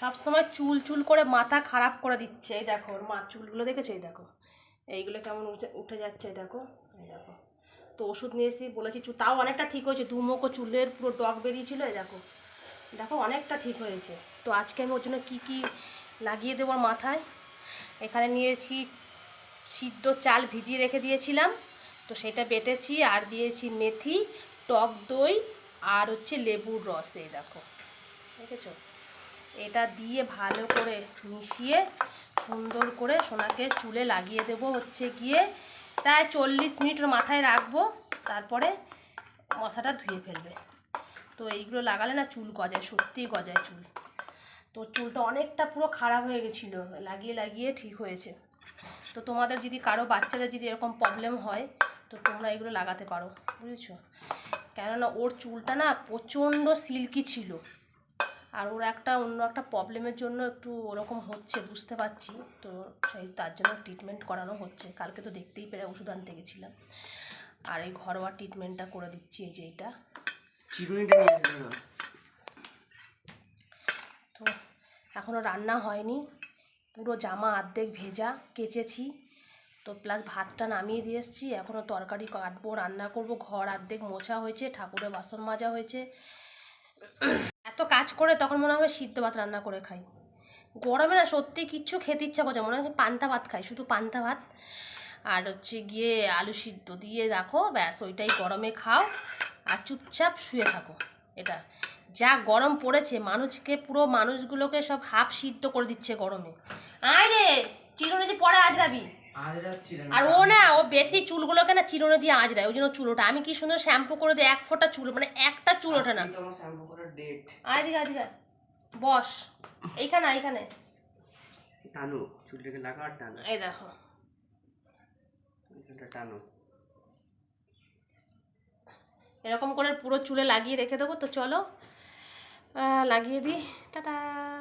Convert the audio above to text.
সব সময় চুল চুল করে মাথা খারাপ করে দিচ্ছে। এই দেখো ওর মা চুলগুলো দেখেছ? এই দেখো। এইগুলো কেমন উঠে উঠে যাচ্ছে, এই দেখো। এই দেখো। তো ওষুধ নিয়ে এসে বলেছি, চুল তাও অনেকটা ঠিক হয়েছে। মুখো চুলের পুরো ডগ বেরিয়েছিল, এই দেখো। দেখো অনেকটা ঠিক হয়েছে। তো আজকে আমি ওর জন্য কী কী লাগিয়ে দেবো মাথায়? এখানে নিয়েছি সিদ্ধ চাল ভিজিয়ে রেখে দিয়েছিলাম। তো সেটা বেটেছি আর দিয়েছি মেথি, টক দই আর হচ্ছে লেবুর রস, এই দেখো। দেখেছ? এটা দিয়ে ভালো করে মিশিয়ে সুন্দর করে সোনাকে চুলে লাগিয়ে দেব হচ্ছে গিয়ে। প্রায় চল্লিশ মিনিট মাথায় রাখব, তারপরে মাথাটা ধুয়ে ফেলবে। তো এইগুলো লাগালে না চুল গজায় সত্যিই গজায় চুল। তো চুলটা অনেকটা পুরো খারাপ হয়ে গেছিল, লাগিয়ে লাগিয়ে ঠিক হয়েছে। তো তোমাদের যদি কারও বাচ্চাদের যদি এরকম প্রবলেম হয়, তো তোমরা এগুলো লাগাতে পারো, বুঝেছ? কেননা ওর চুলটা না প্রচণ্ড সিল্কি ছিল। আর ওর একটা অন্য একটা প্রবলেমের জন্য একটু ওরকম হচ্ছে বুঝতে পারছি। তো সেই তার জন্য ট্রিটমেন্ট করানো হচ্ছে। কালকে তো দেখতেই পেরে ওষুধ আনতে গেছিলাম। আর এই ঘরোয়া ট্রিটমেন্টটা করে দিচ্ছি এই যে না তো এখনও রান্না হয়নি। পুরো জামা অর্ধেক ভেজা কেচেছি। তো প্লাস ভাতটা নামিয়ে দিয়ে এসেছি। এখনও তরকারি কাটবো রান্না করব। ঘর অর্ধেক মোছা হয়েছে ঠাকুরের বাসন মাজা হয়েছে। এত কাজ করে তখন মনে হবে সিদ্ধ ভাত রান্না করে খাই। গরমে না সত্যি কিচ্ছু খেতে ইচ্ছা করছে মনে হয় পান্তা ভাত খাই, শুধু পান্তা ভাত। আর হচ্ছে গিয়ে আলু সিদ্ধ দিয়ে রাখো, ব্যাস, ওইটাই গরমে খাও আর চুপচাপ শুয়ে থাকো, এটা। যা গরম পড়েছে, মানুষকে, পুরো মানুষগুলোকে সব হাফ সিদ্ধ করে দিচ্ছে গরমে। আয় রে, চিরুনি পরে আজ রাত্রি আর ও না ও বেশি চুলগুলোকে না চিরুনি দিয়ে আজরায় ওই জন্য চুল ওঠে আমি কি সুন্দর শ্যাম্পু করে দিই এক ফোঁটা চুল মানে একটা চুল ওঠে না। আয় দিকে আয় বস। এইখানে এইখানে। টানো চুলটাকে লাগা আর টানো। এই দেখো। টানো। এরকম করে পুরো চুলে লাগিয়ে রেখে দেবো তো চলো। লাগিয়ে দিই। টাটা।